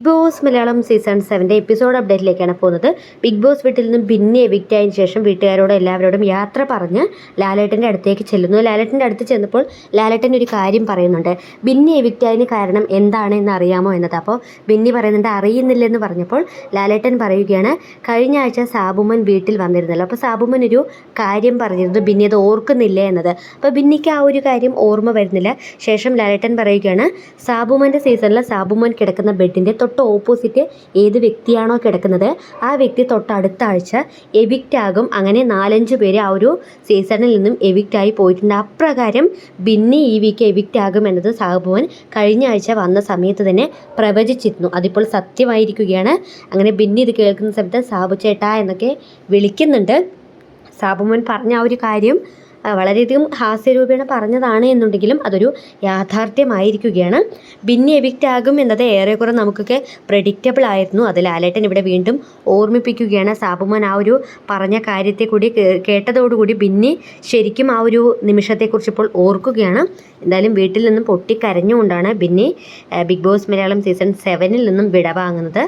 Big Boss Malayalam season സെവന്റെ episode അപ്ഡേറ്റിലേക്കാണ് പോകുന്നത്. ബിഗ് ബോസ് വീട്ടിൽ നിന്നും പിന്നെ എവിക്റ്റ് ആയതിനു ശേഷം വീട്ടുകാരോട് എല്ലാവരോടും യാത്ര പറഞ്ഞ് ലാലേട്ടന്റെ അടുത്തേക്ക് ചെല്ലുന്നു. ലാലേട്ടന്റെ അടുത്ത് ചെന്നപ്പോൾ ലാലേട്ടൻ ഒരു കാര്യം പറയുന്നുണ്ട്. ബിന്നി എവിക്റ്റ് ആയതിന് കാരണം എന്താണ് എന്ന് അറിയാമോ എന്നത്. അപ്പോൾ ബിന്നി പറയുന്നുണ്ട് അറിയുന്നില്ലെന്ന് പറഞ്ഞപ്പോൾ ലാലേട്ടൻ പറയുകയാണ് കഴിഞ്ഞ ആഴ്ച സാബുമൻ വീട്ടിൽ വന്നിരുന്നല്ലോ. അപ്പോൾ സാബുമൻ ഒരു കാര്യം പറഞ്ഞിരുന്നു. ബിന്നി അത് ഓർക്കുന്നില്ല എന്നത്. അപ്പോൾ ബിന്നിക്ക് ആ ഒരു കാര്യം ഓർമ്മ വരുന്നില്ല. ശേഷം ലാലേട്ടൻ പറയുകയാണ് സാബുമന്റെ സീസണിൽ സാബുമൻ കിടക്കുന്ന ബെഡിന്റെ തൊട്ട് ഓപ്പോസിറ്റ് ഏത് വ്യക്തിയാണോ കിടക്കുന്നത് ആ വ്യക്തി തൊട്ട് അടുത്ത ആഴ്ച എവിക്റ്റ് ആകും. അങ്ങനെ നാലഞ്ച് പേര് ആ ഒരു സീസണിൽ നിന്നും എവിക്റ്റ് ആയി പോയിട്ടുണ്ട്. അപ്രകാരം ബിന്നി ഈ വീക്ക് എവിക്റ്റ് ആകും എന്നത് സാഹുഭവൻ കഴിഞ്ഞ ആഴ്ച വന്ന സമയത്ത് തന്നെ പ്രവചിച്ചിരുന്നു. അതിപ്പോൾ സത്യമായിരിക്കുകയാണ്. അങ്ങനെ ബിന്നി ഇത് കേൾക്കുന്ന സമയത്ത് സാബു ചേട്ടാ എന്നൊക്കെ വിളിക്കുന്നുണ്ട്. സാബുമോൻ പറഞ്ഞ ആ ഒരു കാര്യം വളരെയധികം ഹാസ്യരൂപേണ പറഞ്ഞതാണ് എന്നുണ്ടെങ്കിലും അതൊരു യാഥാർത്ഥ്യമായിരിക്കുകയാണ്. ബിന്നി എവിക്റ്റ് ആകും എന്നത് ഏറെക്കുറെ നമുക്കൊക്കെ പ്രഡിക്റ്റബിൾ ആയിരുന്നു. അത് ലാലേട്ടൻ ഇവിടെ വീണ്ടും ഓർമ്മിപ്പിക്കുകയാണ്. സാബുമോൻ ആ ഒരു പറഞ്ഞ കാര്യത്തെ കൂടി കേട്ടതോടുകൂടി ബിന്നി ശരിക്കും ആ ഒരു നിമിഷത്തെക്കുറിച്ച് ഇപ്പോൾ ഓർക്കുകയാണ്. എന്തായാലും വീട്ടിൽ നിന്നും പൊട്ടിക്കരഞ്ഞുകൊണ്ടാണ് Binny Bigg Boss Malayalam season സെവനിൽ നിന്നും വിടവാങ്ങുന്നത്.